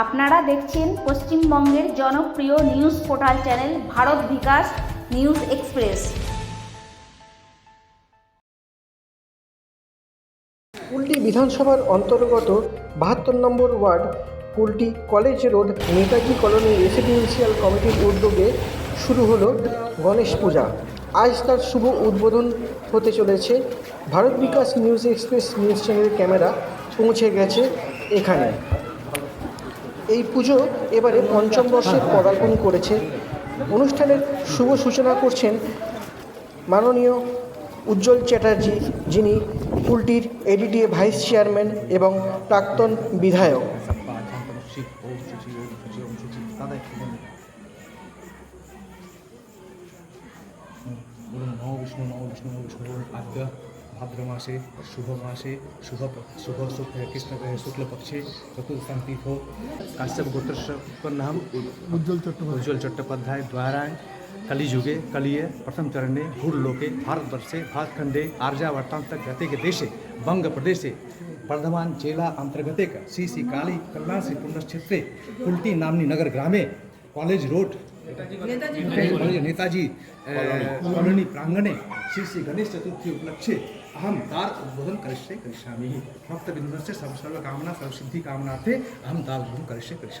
আপনারা দেখছেন পশ্চিমবঙ্গের জনপ্রিয় news portal channel Bharat Bikash news express. Kulti বিধানসভার অন্তর্গত বাহাত্তর number ward Kulti college road, Netaji colony residential কমিটির উদ্যোগে শুরু হলো গণেশ পূজা। আজ তার শুভ উদ্বোধন হতে চলেছে। Bharat Bikash news express news চ্যানেলের ক্যামেরা পৌঁছে গেছে এখানে। এই পুজো এবারে পঞ্চম বর্ষে পদার্পণ করেছে অনুষ্ঠানের শুভ সূচনা করছেন মাননীয় উজ্জ্বল চ্যাটার্জি যিনি কুলটির এডিটিএ ভাইস চেয়ারম্যান এবং প্রাক্তন বিধায়ক বিষ্ণু বিষ্ণু বিষ্ণু भाद्रमासे शुभमासे शुभ शुभ कृष्ण शुक्लपक्षे चतुर्थांतिथो काश्यप गोत्र नाम उज्ज्वल चट्टोपाध्याय। उज्ज्वल चट्टोपाध्याय द्वारा कलियुगे कलिय प्रथम चरणे भूलोके भारतवर्षे भारतखंडे गते के देशे बंग प्रदेशे वर्धमान जिला का श्री श्री काली कल्याण श्री पुण्यक्षेत्रे कुल्ती नामनी नगर ग्रामे college road Netaji. Netaji colony. प्रांगणे Shri Shri Ganesh Chaturthi उपलक्ष्य अहम दार उद्बोधन करिष्य करिष्यामि। भक्त बिंदु से सब सर्व कामना सर्व सिद्धि कामना थे अहम विद्यालय उद्बोधन करिष्य प्रवेश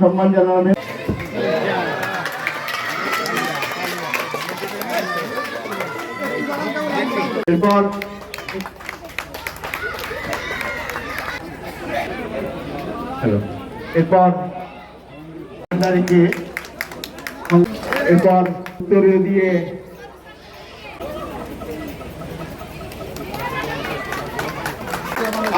সম্মান জানানো এরপর হ্যালো এরপর তারিখে এরপর উত্তরীয় দিয়ে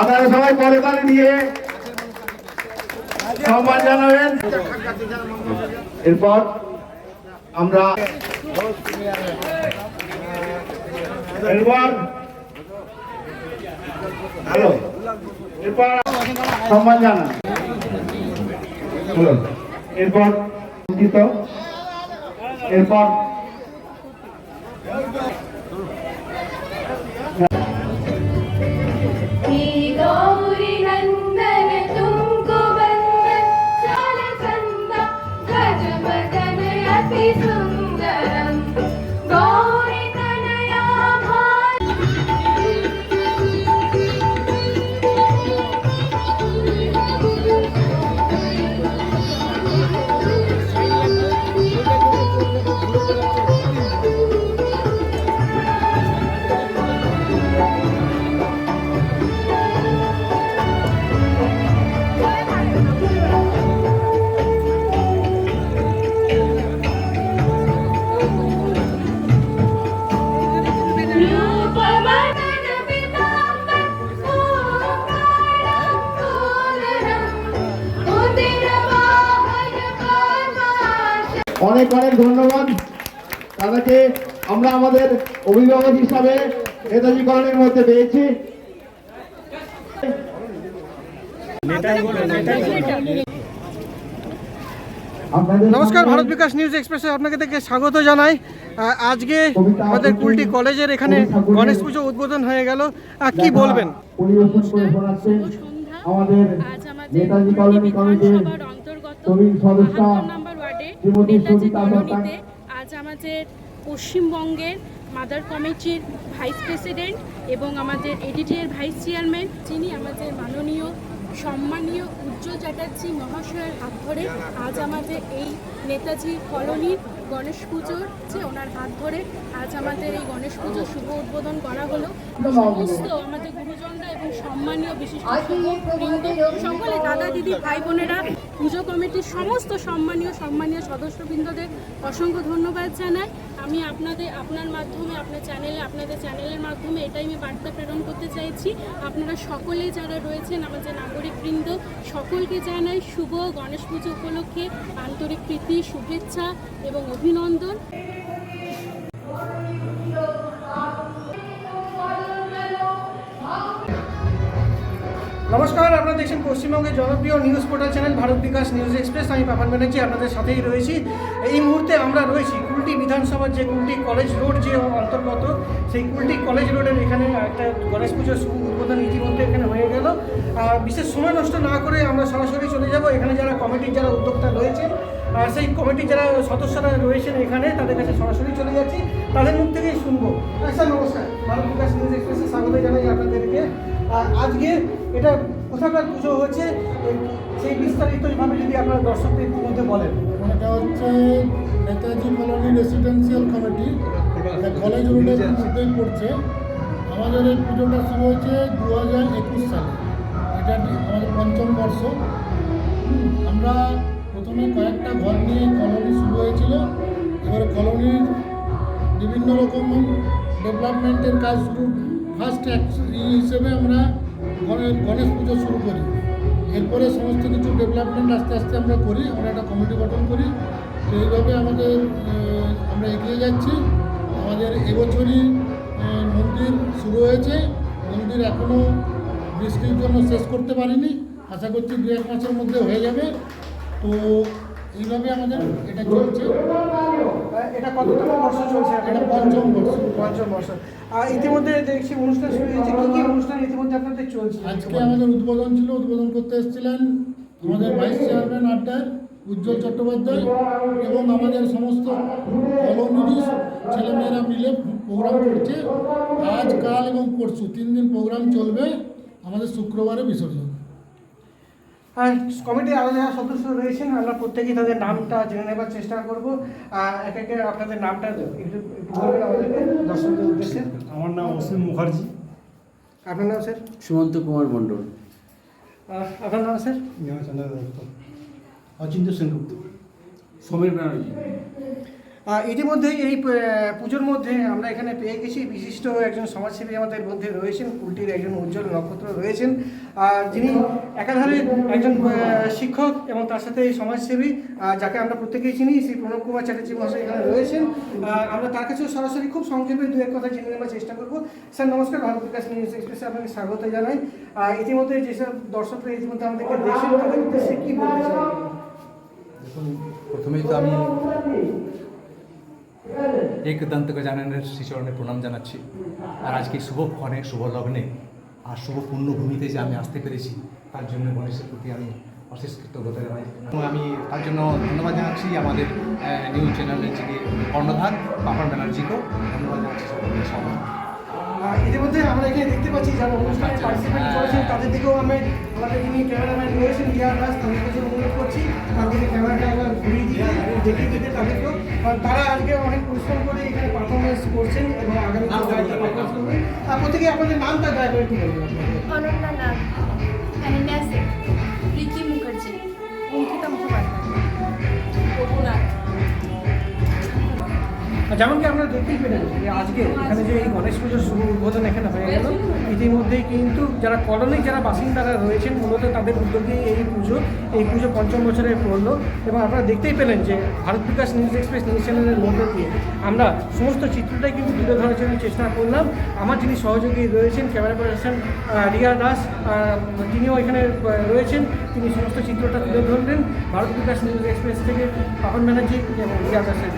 আপনারা সবাই পরে পারে দিয়ে সম্মান জানাবেন। এরপর আমরা এরপর হ্যালো, এরপর সম্মান জানান। বলুন এরপর এরপর অনেক অনেক ধন্যবাদ। তাদেরকে আমরা আমাদের অভিভাবক হিসাবে নেতাজি কলোনির মধ্যে পেয়েছি নমস্কার ভারত বিকাশ নিউজ এক্সপ্রেসে আপনাকে থেকে স্বাগত জানাই। আজকে আমাদের কুলটি কলেজের এখানে গণেশ পুজো উদ্বোধন হয়ে গেল। কি বলবেন? আমাদের নেতাজি কলোনি কমিটির সদস্যা নেতাজি কলোনিতে আজ আমাদের পশ্চিমবঙ্গের মাদার কমিটির ভাইস প্রেসিডেন্ট এবং আমাদের এডিটিএর ভাইস চেয়ারম্যান যিনি আমাদের মাননীয় সম্মানীয় উজ্জ্বল চ্যাটার্জি মহাশয়ের হাত ধরে আজ আমাদের এই নেতাজি কলোনির গণেশ পুজোর যে ওনার হাত ধরে আজ আমাদের এই গণেশ পুজোর শুভ উদ্বোধন করা হলো। সমস্ত আমাদের গুরুজনরা এবং সম্মানীয় বিশিষ্ট সকলে দাদা, দিদি, ভাই, বোনেরা, পুজো কমিটির সমস্ত সম্মানীয় সম্মানীয় সদস্যবৃন্দদের অসংখ্য ধন্যবাদ জানাই। আমি আপনাদের, আপনার মাধ্যমে, আপনার চ্যানেলে আপনাদের চ্যানেলের মাধ্যমে এটাই আমি বার্তা প্রেরণ করতে চাইছি। আপনারা সকলে যারা রয়েছেন আমাদের নাগরিকবৃন্দ, সকলকে জানাই শুভ গণেশ পুজো উপলক্ষে আন্তরিক প্রীতি, শুভেচ্ছা এবং অভিনন্দন। নমস্কার আপনারা দেখছেন পশ্চিমবঙ্গের জনপ্রিয় news portal channel Bharat Bikash news express. আমি পাপান ব্যানার্জি, আপনাদের সাথেই রয়েছি। এই মুহূর্তে আমরা রয়েছি কুলটি বিধানসভার যে কুলটি কলেজ রোড যে অন্তর্গত, সেই কুলটি কলেজ রোডের এখানে একটা গণেশ পুজোর উদ্বোধন ইতিমধ্যে এখানে হয়ে গেল। আর বিশেষ সময় নষ্ট না করে আমরা সরাসরি চলে যাব। এখানে যারা কমিটির যারা উদ্যোক্তা রয়েছে, আর সেই কমিটির যারা সদস্যরা রয়েছেন এখানে, তাদের কাছে সরাসরি চলে যাচ্ছি। তাদের মুখ থেকেই শুনব। স্যার নমস্কার। ভারত বিকাশ নিউজ এক্সপ্রেসে স্বাগত জানাই আপনাদেরকে। আজকে এটা কোথাকার পুজো হচ্ছে সেই বিস্তারিতভাবে যদি আপনারা দর্শকদের মধ্যে বলেন। এটা হচ্ছে নেতাজি কলোনি রেসিডেন্সিয়াল কমিটি এটা কলেজ রোডের মধ্যেই পড়ছে। আমাদের এই পুজোটা শুরু হয়েছে দু হাজার একুশ সালে। এটা আমাদের পঞ্চম বর্ষ। আমরা প্রথমে কয়েকটা ঘর নিয়ে কলোনি শুরু হয়েছিল। এবারে কলোনির বিভিন্ন রকম ডেভেলপমেন্টের কাজ ফার্স্ট হিসেবে আমরা গণে- গণেশ পুজো শুরু করি। এরপরে সমস্ত কিছু ডেভেলপমেন্ট আস্তে আস্তে আমরা করি, আমরা একটা কমিটি গঠন করি। সেইভাবে আমাদের আমরা এগিয়ে যাচ্ছি। আমাদের এবছরই মন্দির শুরু হয়েছে। মন্দির এখনও বৃষ্টির জন্য শেষ করতে পারিনি। আশা করছি দু এক মাসের মধ্যে হয়ে যাবে। তো এইভাবে আমাদের এটা চলছে। এটা কততম বর্ষ চলছে? এটা পঞ্চম বর্ষ। পঞ্চম বর্ষ। আর ইতিমধ্যে দেখছি অনুষ্ঠান শুরু হয়েছে। কী কী অনুষ্ঠান ইতিমধ্যে আপনাদের চলছে? আজকে আমাদের উদ্বোধন ছিল উদ্বোধন করতে এসেছিলেন আমাদের ভাইস চেয়ারম্যান আড্ডার উজ্জ্বল চট্টোপাধ্যায় এবং আমাদের সমস্ত কলোনিরই ছেলেমেয়েরা মিলে প্রোগ্রাম করছে। আজ কাল এবং পরশু তিন দিন প্রোগ্রাম চলবে আমাদের শুক্রবারে বিসর্জন। আর কমিটির আরও যারা সদস্য রয়েছেন আমরা প্রত্যেকেই তাদের নামটা জেনে নেবার চেষ্টা করব। আর এক একে আপনাদের নামটা একটু একটু বলবেন আমাদেরকে দর্শকদের উদ্দেশ্যে। আমার নাম অসীম মুখার্জি। আপনার নাম স্যার? সুমন্ত কুমার মণ্ডল। আপনার নাম স্যার? চন্দ্র দত্ত। অচিন্ত সেনগুপ্ত। সমীর ব্যানার্জি। ইতিমধ্যে এই পুজোর মধ্যে আমরা এখানে পেয়ে গেছি বিশিষ্ট একজন সমাজসেবী আমাদের মধ্যে রয়েছেন, কুলটির একজন উজ্জ্বল নক্ষত্র রয়েছেন। আর যিনি একাধারে একজন শিক্ষক এবং তার সাথে এই সমাজসেবী যাকে আমরা প্রত্যেকেই চিনি, শ্রী প্রণব কুমার চ্যাটার্জি মহাশয় এখানে রয়েছেন। আমরা তার কাছেও সরাসরি খুব সংক্ষেপে দু এক কথা জেনে নেওয়ার চেষ্টা করব। স্যার, নমস্কার, ভারত বিকাশ নিউজ এক্সপ্রেসে আপনাকে স্বাগত জানাই। ইতিমধ্যে যেসব দর্শকরা ইতিমধ্যে আমাদেরকে দেখছেন, তাদের উদ্দেশ্যে কী বলতে চাই প্রথমেই তো আমি এক দন্ত গজাননের শ্রীচরণে প্রণাম জানাচ্ছি আর আজকে শুভ শুভক্ষণে শুভ লগ্নে আর শুভ পুণ্যভূমিতে যে আমি আসতে পেরেছি তার জন্য গণেশের প্রতি আমি অশেষ কৃতজ্ঞতা জানাই এবং আমি তার জন্য ধন্যবাদ জানাচ্ছি আমাদের নিউজ চ্যানেলের যিনি কর্ণধার পাপন ব্যানার্জিকেও ধন্যবাদ জানাচ্ছি ইতিমধ্যে আমরা এখানে দেখতে পাচ্ছি যারা অনুষ্ঠানে পার্টিসিপেট করেছেন তাদের দিকেও আমি আমাদের যিনি ক্যামেরাম্যান রয়েছেন রিয়া দাস তাদের কাছে অনুরোধ করছি তাদেরকে ক্যামেরাটা একবার ঘুরিয়ে দিয়ে দেখিয়ে দিতে তাদেরকেও তারা আজকে অনেক পরিশ্রম করে এখানে পারফরমেন্স করছেন এবং আগামী আর প্রত্যেকে আপনাদের নামটা দয়া করে বলবেন আপনাদের। অনন্যা নাগ অনন্যা সিং প্রীতি মুখার্জি, অঙ্কিতা মুখোপাধ্যায় রঘুনাথ আর যেমন কি আপনারা দেখতেই পেলেন যে আজকে এখানে যে এই গণেশ পুজোর শুভ উদ্বোধন এখানে হয়ে গেল, ইতিমধ্যেই কিন্তু যারা কলোনির যারা বাসিন্দারা রয়েছেন, মূলত তাদের উদ্যোগে এই পুজো এই পুজো পঞ্চম বছরে পড়ল। এবং আপনারা দেখতেই পেলেন যে Bharat Bikash news express news চ্যানেলের মধ্যে দিয়ে আমরা সমস্ত চিত্রটাই কিন্তু তুলে ধরার জন্য চেষ্টা করলাম। আমার যিনি সহযোগী রয়েছেন, ক্যামেরা পার্সন রিয়া দাস তিনিও এখানে রয়েছেন। তিনি সমস্ত চিত্রটা তুলে ধরলেন। ভারত বিকাশ নিউজ এক্সপ্রেস থেকে পাপন ব্যানার্জি এবং রিয়া দাসের